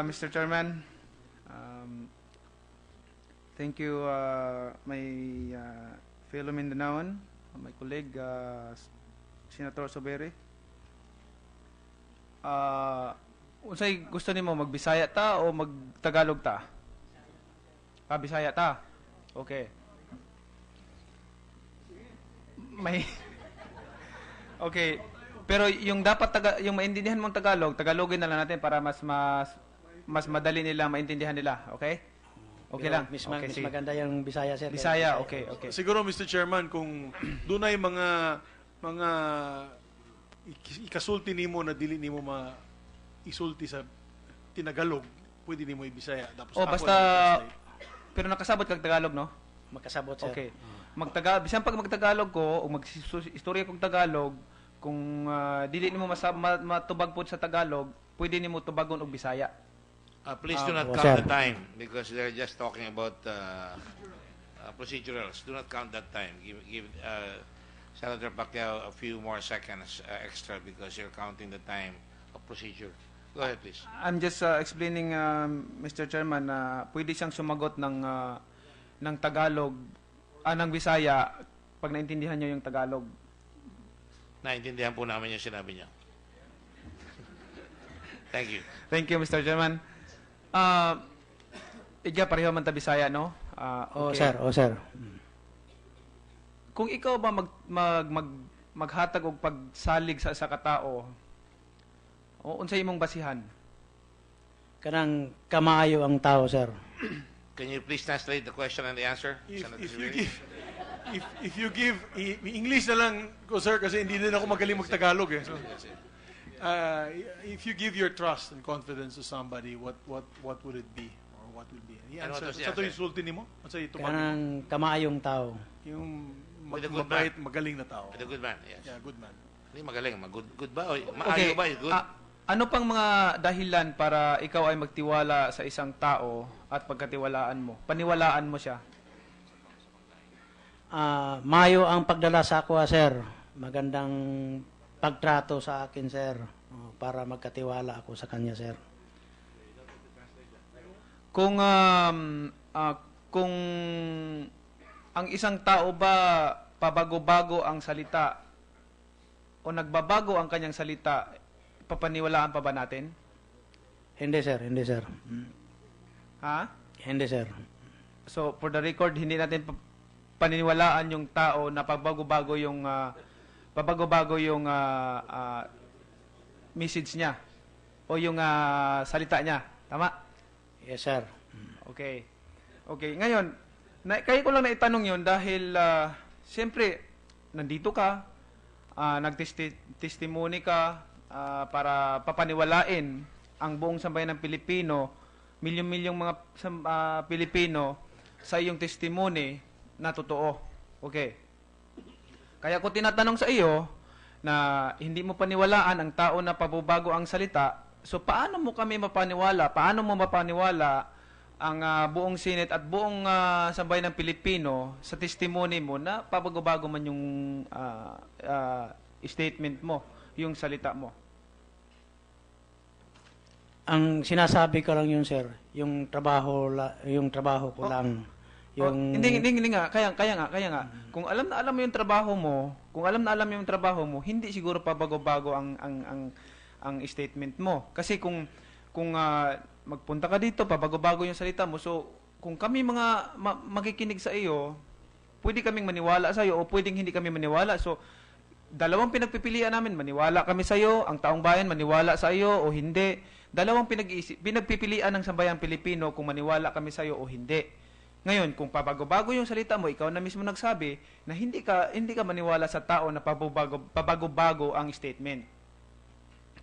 Uh, Mr. Chairman, um, thank you, uh, my uh, fellow Mindanaoan, my colleague, uh, Senator Sobere. Uh, unsay gusto nimo magbisaya ta o magtagalog ta? Ah, Bisaya ta. Okay. May Okay. Pero yung dapat taga, yung maintindihan mong Tagalog, Tagalogin na lang natin para mas mas mas madali nila maintindihan nila, okay? Okay Pero lang. Mas, ma- okay, mas sige. maganda yung Bisaya, sir. Bisaya, okay, okay. Siguro Mr. Chairman kung doon ay mga mga ik- ikasulti nimo na dili nimo ma isulti sa tinagalog, pwede nimo ibisaya. Tapos Oh, basta pero nakasabot kag Tagalog, no? Magkasabot, sir. Okay. Magtaga bisan pag magtagalog ko o magistorya kong Tagalog, kung ah, dili nimo matubag pod sa Tagalog, pwede nimo tubagon og Bisaya. Uh, please do Ah, not count sir. the time because they're just talking about uh, uh, procedurals. Do not count that time. Give, give uh, Senator Pacquiao a few more seconds uh, extra because you're counting the time of procedure. Go ahead, please. I'm just uh, explaining um, Mr. Chairman na pwede siyang sumagot ng ah, ng Tagalog ah, ng Bisaya pag naintindihan niyo yung Tagalog. Naintindihan po namin yung sinabi niya. Thank you. Thank you, Mr. Chairman. Ah, Iga, pareho man Bisaya, no? Ah, Oh, okay. sir. Oh, sir. Kung ikaw ba mag, mag, mag, maghatag og pagsalig sa sa katao, o unsay imong basihan? Kanang kamayo ang tao, sir. Can you please translate the question and the answer? if, Senator if you give if if you give i- English na lang ko sir kasi hindi din ako magaling magtagalog eh. So, uh, if you give your trust and confidence to somebody, what what what would it be or what would be? Ano I-answer. to si Sa to Ate? insulti nimo? Sa ito Kanang kamayong tao. yung With a mag- good mabait, magaling na tao. With a good man, yes. Yeah, good man. Hindi magaling. Mag-good good ba? O, maayo ba? Good? ah, ano pang mga dahilan para ikaw ay magtiwala sa isang tao at pagkatiwalaan mo? Paniwalaan mo siya. Ah, mayo ang pagdala sa ako, sir. Magandang pagtrato sa akin, sir. Oh, para magkatiwala ako sa kanya, sir. Kung um, ah, kung ang isang tao ba pabago-bago ang salita o nagbabago ang kanyang salita, papaniwalaan pa ba natin? Hindi, sir. Hindi, sir. Ha? Hindi, sir. So, for the record, hindi natin pa- paniniwalaan yung tao na pabago-bago yung ah, pabago-bago yung ah, ah, message niya o yung ah, salita niya. Tama? Yes, sir. Okay. Okay, ngayon, na, kaya ko lang na itanong yun dahil, uh, siyempre, nandito ka, uh, nagtestimony ka ah, para papaniwalain ang buong sambayan ng Pilipino, milyong-milyong mga sam- ah, Pilipino sa iyong testimony na totoo. Okay. Kaya ko tinatanong sa iyo na hindi mo paniwalaan ang tao na pabubago ang salita, so paano mo kami mapaniwala? Paano mo mapaniwala ang ah, buong Senate at buong ah, sambayan ng Pilipino sa testimony mo na pabago-bago man yung ah, ah, statement mo, yung salita mo? Ang sinasabi ko lang yun, sir, yung trabaho la, yung trabaho ko Oh. lang. Oh, Yung hindi, hindi, hindi nga. Kaya, kaya nga, kaya nga. Kung alam na alam mo yung trabaho mo, kung alam na alam mo yung trabaho mo, hindi siguro pabago-bago ang, ang, ang, ang statement mo. Kasi kung, kung ah, magpunta ka dito, pabago-bago yung salita mo. So, kung kami mga ma- makikinig sa iyo, pwede kaming maniwala sa iyo o pwedeng hindi kami maniwala. So, dalawang pinagpipilian namin, maniwala kami sa iyo, ang taong bayan maniwala sa iyo o hindi. Dalawang pinag-iisip, pinagpipilian ng sambayang Pilipino kung maniwala kami sa iyo o hindi. Ngayon, kung pabago-bago yung salita mo, ikaw na mismo nagsabi na hindi ka hindi ka maniwala sa tao na pabago pabago-bago ang statement.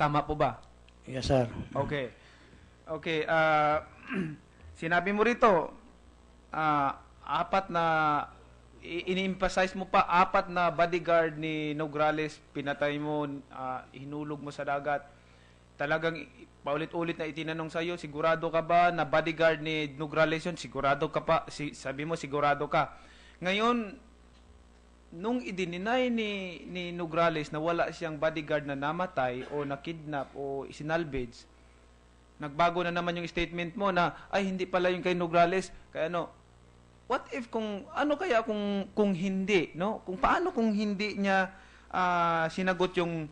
Tama po ba? Yes, sir. Okay. Okay, ah sinabi mo rito ah apat na ini-emphasize mo pa apat na bodyguard ni Nograles pinatay mo, ah, hinulog mo sa dagat. Talagang paulit-ulit na itinanong sa iyo, sigurado ka ba na bodyguard ni Nograles yun? Sigurado ka pa, si, sabi mo sigurado ka. Ngayon, nung idininay ni, ni Nograles na wala siyang bodyguard na namatay o nakidnap o sinalvage, nagbago na naman yung statement mo na ay hindi pala yung kay Nograles kaya ano what if kung ano kaya kung kung hindi no kung paano kung hindi niya ah, sinagot yung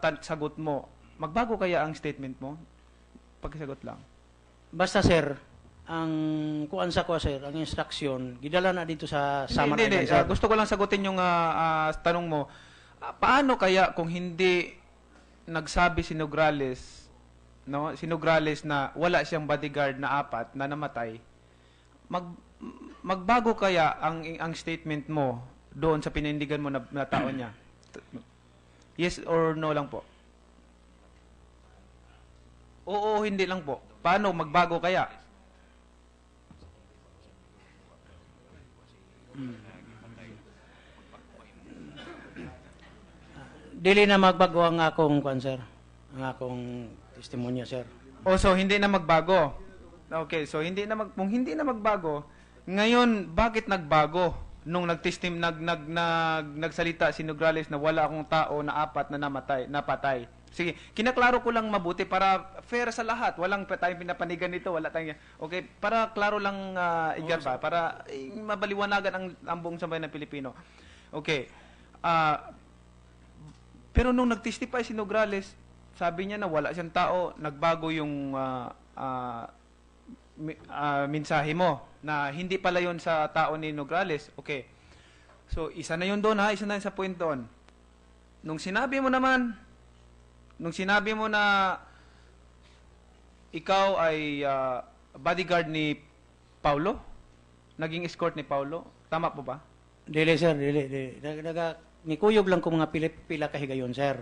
tan- sagot mo magbago kaya ang statement mo pagsagot lang Basta sir, ang kuan sa ko sir, ang instruction, gidala na dito sa Hindi, Samar hindi, Island, hindi. sir. Ah, gusto ko lang sagutin yung ah, ah, tanong mo. Ah, paano kaya kung hindi nagsabi si Nograles, no, si Nograles na wala siyang bodyguard na apat na namatay, mag magbago kaya ang ang statement mo doon sa pinindigan mo na, na tao niya? Yes or no lang po? Oo, hindi lang po. Paano magbago kaya? Dili na magbago ang akong kuan sir, ang akong testimonya sir. Oh, so hindi na magbago. Okay, so hindi na mag kung hindi na magbago, ngayon bakit nagbago nung nagtestim nag nag, nag nagsalita si Nograles na wala akong tao na apat na namatay, napatay. Sige, kinaklaro ko lang mabuti para fair sa lahat. Walang pa tayong pinapanigan nito, wala tayong Okay, para klaro lang uh, Edgar ba, para eh, mabaliwanagan ang, ang buong sambayan ng Pilipino. Okay. Ah, pero nung nag-testify si Nograles, sabi niya na wala siyang tao, nagbago yung ah, mi- ah, mensahe mo na hindi pala yon sa tao ni Nograles. Okay. So, isa na yun doon ha, isa na yun sa point doon. Nung sinabi mo naman, nung sinabi mo na ikaw ay ah, bodyguard ni Paulo, naging escort ni Paulo, tama po ba? Dili sir, dili, dili. Nag, naga, nikuyog lang ko mga pila, pila kahigayon sir.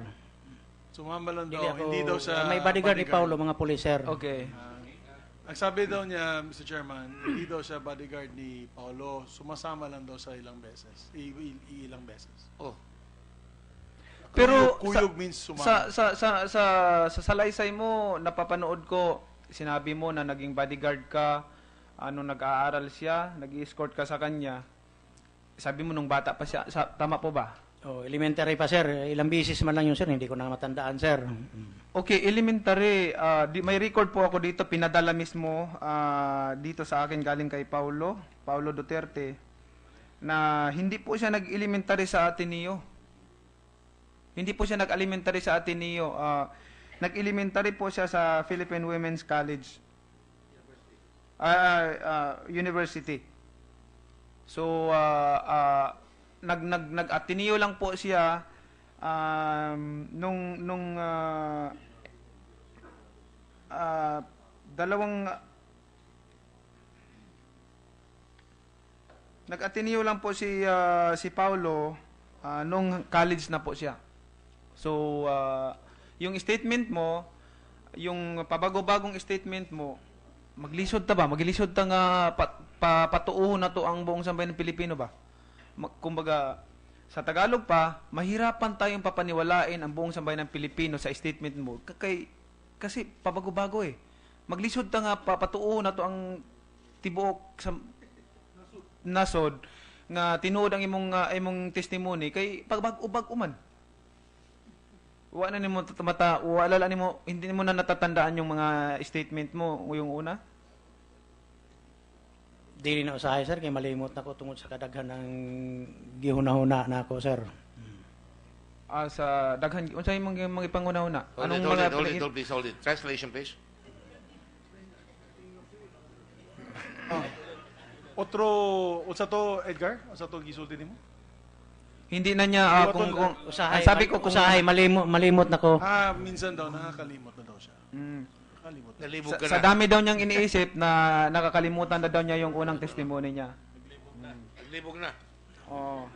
Sumama lang Dili daw, ako, hindi daw siya may bodyguard, ni Paulo, mga pulis sir. Okay. Ang sabi daw niya, Mr. Chairman, hindi daw siya bodyguard ni Paulo. Sumasama lang daw sa ilang beses. I, i- ilang beses. Oh, Pero kuyog, kuyog sa, means sumama. sa sa sa sa sa salaysay mo napapanood ko sinabi mo na naging bodyguard ka ano nag-aaral siya nag-escort ka sa kanya sabi mo nung bata pa siya sa, tama po ba Oh, elementary pa sir, ilang bisis man lang yun sir, hindi ko na matandaan sir. Okay, elementary, ah, di, may record po ako dito, pinadala mismo ah, dito sa akin galing kay Paulo, Paulo Duterte, na hindi po siya nag-elementary sa Ateneo. Hindi po siya nag-elementary sa Ateneo. ah, nag-elementary po siya sa Philippine Women's College. Ah, ah, University. So, ah, ah, nag, nag, nag-Ateneo lang po siya um, nung, nung ah, ah, dalawang nag-Ateneo lang po si ah, si Paulo ah, nung college na po siya. So ah, yung statement mo, yung pabago-bagong statement mo, maglisod ta ba? Maglisod ta nga pa, pa, na to ang buong sambayan ng Pilipino ba? Ma- Kumbaga sa Tagalog pa, mahirapan tayong papaniwalain ang buong sambayan ng Pilipino sa statement mo. Kay, kasi pabago-bago eh. Maglisod ta nga papatuo na to ang tibuok sa nasod nga tinuod ang imong ah, imong testimony kay pagbag-ubag uman. Wa na nimo mata, wala lang nimo hindi mo na natatandaan yung mga statement mo yung una. Dili na usahay sir, kay malimot na ko tungod sa kadaghan ng gihuna-huna na ako sir. Ah, sa daghan unsa imong mga ipanguna-una? hold it, hold it, hold it, hold please, hold it. Translation, please. Otro, unsa to, Edgar? Unsa to gisulti nimo? Hindi na niya ah, Iwaton kung, kung Usahay, ang sabi ko kung usahay malimot, malimot na ko. Ah, minsan daw, nakakalimot na daw siya. Mm. Nakakalimot na. Nalibog sa, sa dami daw niyang iniisip na nakakalimutan na daw niya yung unang testimony niya. Nalibog na. Oh.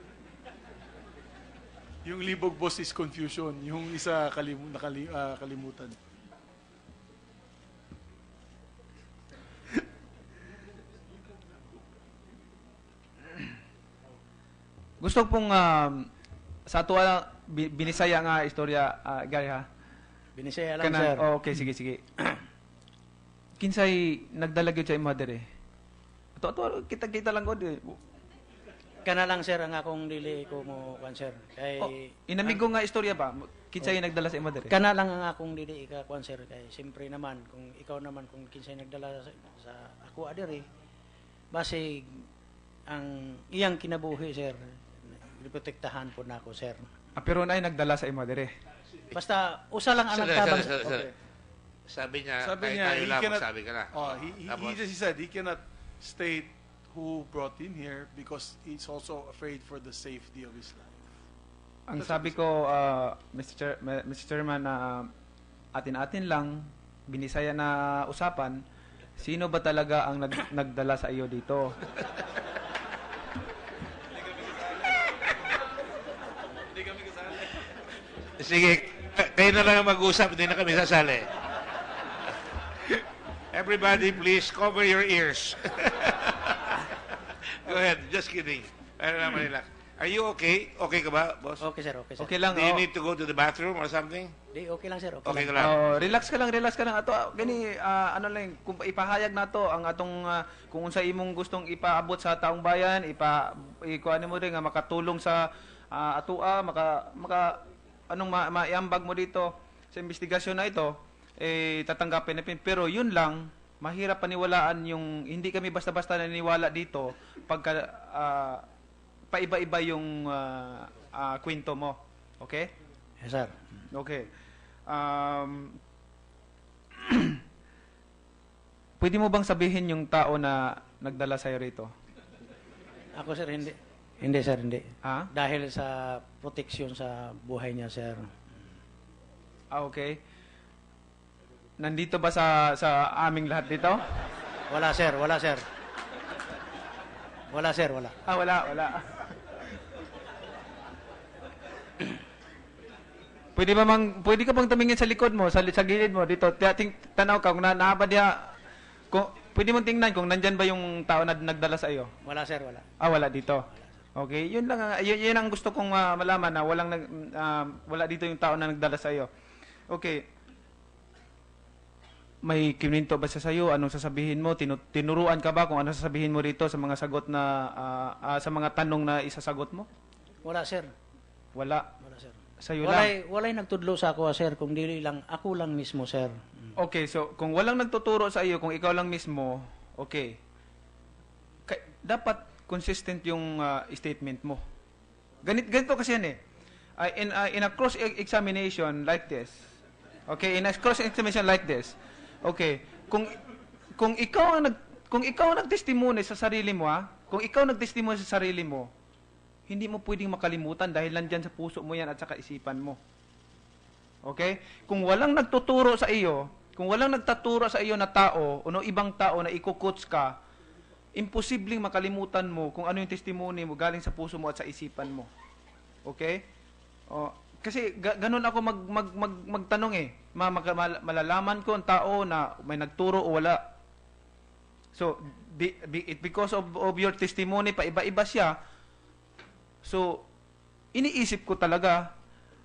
Yung libog boss is confusion. Yung isa kalim, nakali, ah, kalimutan. Gusto pong um, sa tuwa bi- binisaya nga istorya ah, Gary ha. Binisaya lang Kana- sir. oh, okay sige sige. Kinsay nagdala gyud sa mother eh. Ato ato kita kita lang gud eh. Kana lang sir ang akong dili ko mo kwan sir. Kay Oh, inamig ko nga istorya ba? Kinsay Oh. nagdala sa imo dire? kana lang ang akong dili ka kwan sir kay siyempre naman kung ikaw naman kung kinsay nagdala sa, sa ako adiri basig ang iyang kinabuhi sir protektahan po nako sir. Ah, pero na nagdala sa imo dire. Basta usa lang ang Sandali, nagtabang. sandali. Sabi niya, Sabi kahit niya, tayo he lang cannot, magsabi ka na. oh, he, he, Tapos, he just he said he cannot state who brought him here because he's also afraid for the safety of his life. Ang sabi ko, ah, Mr. Chair, Ma- Mr. Chairman, na atin-atin lang, binisaya na usapan, sino ba talaga ang nag- nagdala sa iyo dito? Sige, kayo na lang ang mag-usap, hindi na kami sasali. Everybody, please cover your ears. Go ahead, just kidding. Pero naman relax. Are you okay? Okay ka ba, boss? Okay sir, okay sir. Okay lang, Do you oh. need to go to the bathroom or something? Di okay lang sir, okay, Okay ka lang. lang. Oh, relax ka lang, relax ka lang. Ato, ah, gani, ah, ano lang, kung ipahayag na to, ang atong, ah, kung unsa imong gustong ipaabot sa taong bayan, ipa, ikuha mo rin nga makatulong sa ah, atua, maka, maka, anong ma, maiambag mo dito sa investigasyon na ito, eh, tatanggapin na pin. Pero yun lang, mahirap paniwalaan yung, hindi kami basta-basta naniniwala dito, pagka, ah, paiba-iba yung ah, ah, kwento mo. Okay? Yes sir. Okay. Um, pwede mo bang sabihin yung tao na nagdala sa'yo rito? Ako sir hindi. Hindi sir, hindi. Ha? Dahil sa proteksyon sa buhay niya sir. Ah, okay. Nandito ba sa sa aming lahat dito? Wala sir, wala sir. Wala sir, wala. Ah, wala, wala. Pwede ba mang pwede ka bang tumingin sa likod mo, sa, sa gilid mo dito. Ting, tanaw ka kung na, naaba diha. Kung pwede mo tingnan kung nandyan ba yung tao na nagdala sa iyo. Wala sir, wala. Ah, wala dito. Okay, yun lang ang- yun, yun ang gusto kong ah, malaman na walang nag, ah, wala dito yung tao na nagdala sa iyo. Okay. May kininto ba siya sa iyo? Anong sasabihin mo? Tinu- tinuruan ka ba kung ano sasabihin mo rito sa mga sagot na ah, ah, sa mga tanong na isasagot mo? Wala sir. Wala. Wala sir. Sa iyo lang. Walay, nagtudlo sa ako sir, kung dili lang ako lang mismo sir. Okay, so kung walang nagtuturo sa iyo, kung ikaw lang mismo, okay. Ka- dapat consistent yung ah, statement mo. Ganit ganito kasi yan eh. Ah, in ah, in a cross e- like this. Okay, in a cross examination like this. Okay, kung kung ikaw ang nag kung ikaw ang nagtestimony sa sarili mo ha, kung ikaw nagtestimony sa sarili mo, hindi mo pwedeng makalimutan dahil nandyan sa puso mo yan at sa kaisipan mo. Okay? Kung walang nagtuturo sa iyo, kung walang nagtaturo sa iyo na tao o no ibang tao na ikukuts ka, imposibleng makalimutan mo kung ano yung testimony mo galing sa puso mo at sa isipan mo. Okay? O, kasi ga- ganun ako mag, mag, mag, magtanong eh. Ma, mag- mal- malalaman ko ang tao na may nagturo o wala. So, be, be- it because of, of your testimony, pa iba-iba siya. So, iniisip ko talaga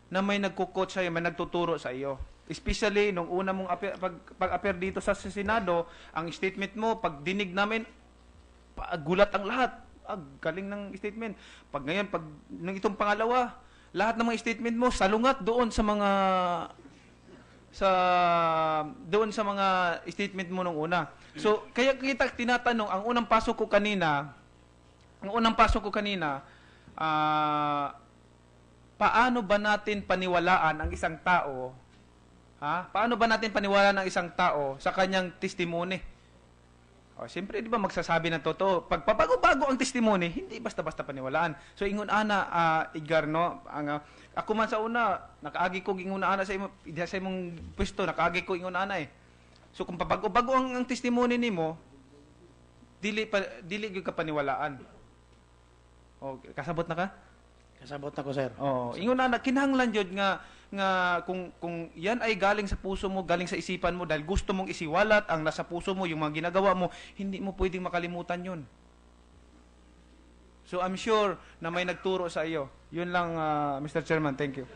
na may nagko-coach sa'yo, may nagtuturo sa iyo. Especially nung una mong appear, pag, pag-appear dito sa Senado, ang statement mo, pag dinig namin, gulat ang lahat. Ah, galing ng statement. Pag ngayon, pag nung itong pangalawa, lahat ng mga statement mo, salungat doon sa mga sa doon sa mga statement mo nung una. So, kaya kita tinatanong, ang unang pasok ko kanina, ang unang pasok ko kanina, ah, paano ba natin paniwalaan ang isang tao? Ha? Paano ba natin paniwalaan ang isang tao sa kanyang testimony? O, siyempre, di ba magsasabi ng totoo. Pag pabago-bago ang testimony, hindi basta-basta paniwalaan. So, ingon ana, ah, Edgar, no? Ang, ah, ako man sa una, nakaagi ko ingon ana sa, imo, diha sa imong pwesto, nakaagi ko ingon ana eh. So, kung pabago-bago ang, ang testimony nimo, dili, pa, dili gyud ka paniwalaan. O, kasabot na ka? Kasabot na ko sir. Oh, ingon na kinahanglan jud nga nga kung kung yan ay galing sa puso mo, galing sa isipan mo dahil gusto mong isiwalat ang nasa puso mo, yung mga ginagawa mo, hindi mo pwedeng makalimutan 'yun. So I'm sure na may nagturo sa iyo. Yun lang ah, Mr. Chairman, thank you.